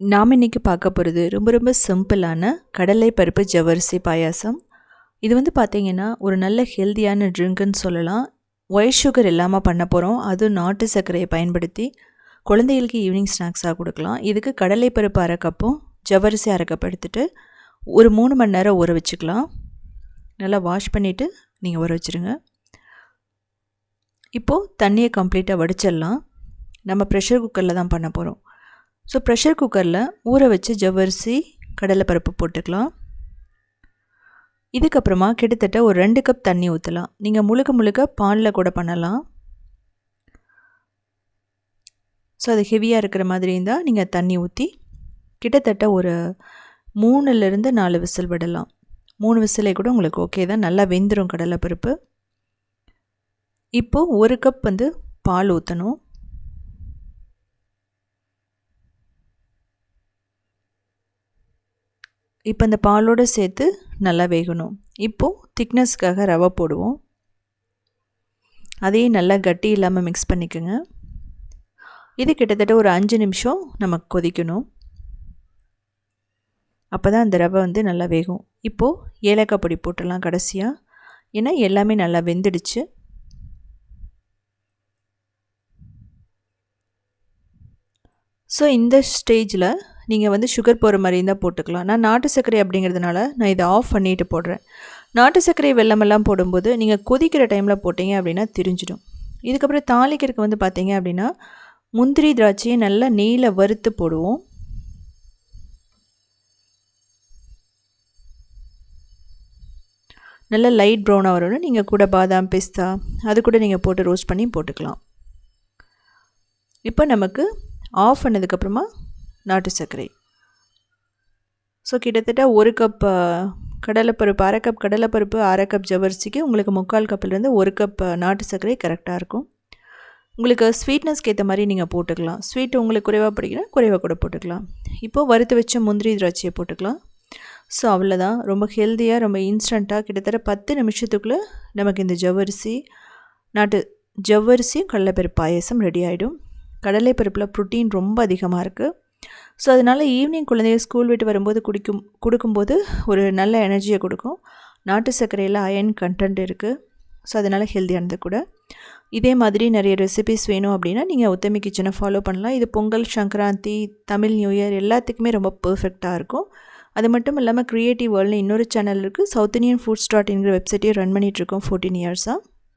நாம் இன்றைக்கி பார்க்க போகிறது ரொம்ப ரொம்ப சிம்பிளான கடலை பருப்பு ஜவ்வரிசி பாயாசம். இது வந்து பார்த்திங்கன்னா ஒரு நல்ல ஹெல்த்தியான ட்ரிங்க்குன்னு சொல்லலாம். ஒயிட் சுகர் இல்லாமல் பண்ண போகிறோம் அதுவும் நாட்டு சர்க்கரையை பயன்படுத்தி குழந்தைகளுக்கு ஈவினிங் ஸ்நாக்ஸாக கொடுக்கலாம். இதுக்கு கடலை பருப்பு அரை கப்பும் ஜவ்வரிசி அரை கப் எடுத்துகிட்டு ஒரு மூணு மணி நேரம் ஊற வச்சுக்கலாம். நல்லா வாஷ் பண்ணிவிட்டு நீங்கள் ஊற வச்சுருங்க. இப்போது தண்ணியை கம்ப்ளீட்டாக வடிச்சிடலாம். நம்ம ப்ரெஷர் குக்கரில் தான் பண்ண போகிறோம் ஸோ ப்ரெஷர் குக்கரில் ஊற வச்சு ஜவ்வரிசி கடலைப்பருப்பு போட்டுக்கலாம். இதுக்கப்புறமா கிட்டத்தட்ட ஒரு ரெண்டு கப் தண்ணி ஊற்றலாம் நீங்கள் முழுக்க முழுக்க பாலில் கூட பண்ணலாம். ஸோ அது ஹெவியாக இருக்கிற மாதிரி இருந்தால் நீங்கள் தண்ணி ஊற்றி கிட்டத்தட்ட ஒரு மூணுலேருந்து நாலு விசில் விடலாம். மூணு விசிலே கூட உங்களுக்கு ஓகே தான். நல்லா வெந்துடும் கடலைப்பருப்பு இப்போது ஒரு கப் வந்து பால் ஊற்றணும் இப்போ இந்த பாலோடு சேர்த்து நல்லா வேகணும். இப்போது திக்னஸ்க்காக ரவை போடுவோம். அதையும் நல்லா கட்டி இல்லாமல் மிக்ஸ் பண்ணிக்கோங்க. இது கிட்டத்தட்ட ஒரு அஞ்சு நிமிஷம் நமக்கு கொதிக்கணும். அப்போ தான் அந்த ரவை வந்து நல்லா வேகும். இப்போது ஏலக்காய் பொடி போட்டுடலாம் கடைசியாக ஏன்னா எல்லாமே நல்லா வெந்துடுச்சு. ஸோ இந்த ஸ்டேஜில் நீங்கள் வந்து சுகர் போகிற மாதிரி இருந்தால் போட்டுக்கலாம். நான் நாட்டு சர்க்கரை அப்படிங்கிறதுனால நான் இதை ஆஃப் பண்ணிவிட்டு போடுறேன். நாட்டு சர்க்கரை வெள்ளமெல்லாம் போடும்போது நீங்கள் கொதிக்கிற டைமில் போட்டிங்க அப்படின்னா திரிஞ்சிடும். இதுக்கப்புறம் தாளிக்கிறதுக்கு வந்து பார்த்தீங்க அப்படின்னா முந்திரி திராட்சையை நல்லா நெய்யில் வறுத்து போடுவோம். நல்லா லைட் ப்ரௌனாக வரணும். நீங்கள் கூட பாதாம் பிஸ்தா அது கூட நீங்கள் போட்டு ரோஸ்ட் பண்ணி போட்டுக்கலாம். இப்போ நமக்கு ஆஃப் பண்ணதுக்கப்புறமா நாட்டு சர்க்கரை. ஸோ கிட்டத்தட்ட ஒரு கப் கடலைப்பருப்பு அரை கப் கடலைப்பருப்பு அரை கப் ஜவரிசிக்கு உங்களுக்கு முக்கால் கப்பிலேருந்து ஒரு கப் நாட்டு சர்க்கரை கரெக்டாக இருக்கும். உங்களுக்கு ஸ்வீட்னஸ்க்கு ஏற்ற மாதிரி நீங்கள் போட்டுக்கலாம். ஸ்வீட் உங்களுக்கு குறைவாக பிடிக்கணும் குறைவாக கூட போட்டுக்கலாம். இப்போது வறுத்து வச்ச முந்திரி திராட்சையை போட்டுக்கலாம். ஸோ அவ்வளோதான் ரொம்ப ஹெல்த்தியாக ரொம்ப இன்ஸ்டண்ட்டாக கிட்டத்தட்ட பத்து நிமிஷத்துக்குள்ளே நமக்கு இந்த ஜவ்வரிசி நாட்டு ஜவ்வரிசியும் கடலைப்பருப்பு பாயசம் ரெடி ஆகிடும் கடலைப்பருப்பில் ப்ரோட்டீன் ரொம்ப அதிகமாக இருக்குது ஸோ அதனால் ஈவினிங் குழந்தைய ஸ்கூல் விட்டு வரும்போது குடிக்கும் கொடுக்கும்போது ஒரு நல்ல எனர்ஜியை கொடுக்கும். நாட்டு சர்க்கரையில் அயன் கண்டென்ட் இருக்குது ஸோ அதனால் ஹெல்த்தியானது கூட. இதே மாதிரி நிறைய ரெசிபிஸ் வேணும் அப்படின்னா நீங்கள் உத்தமி கிச்சனை ஃபாலோ பண்ணலாம். இது பொங்கல் சங்கராந்தி தமிழ் நியூ இயர் எல்லாத்துக்குமே ரொம்ப பர்ஃபெக்டாக இருக்கும். அது மட்டும் இல்லாமல் க்ரியேட்டிவ் வேர்ல்டில் இன்னொரு சேனல் இருக்குது சவுத் இந்தியன் ஃபுட்ஸ் டாட் வெப்சைட்டையும் ரன் பண்ணிகிட்ருக்கோம் ஃபோர்டீன் இயர்ஸாக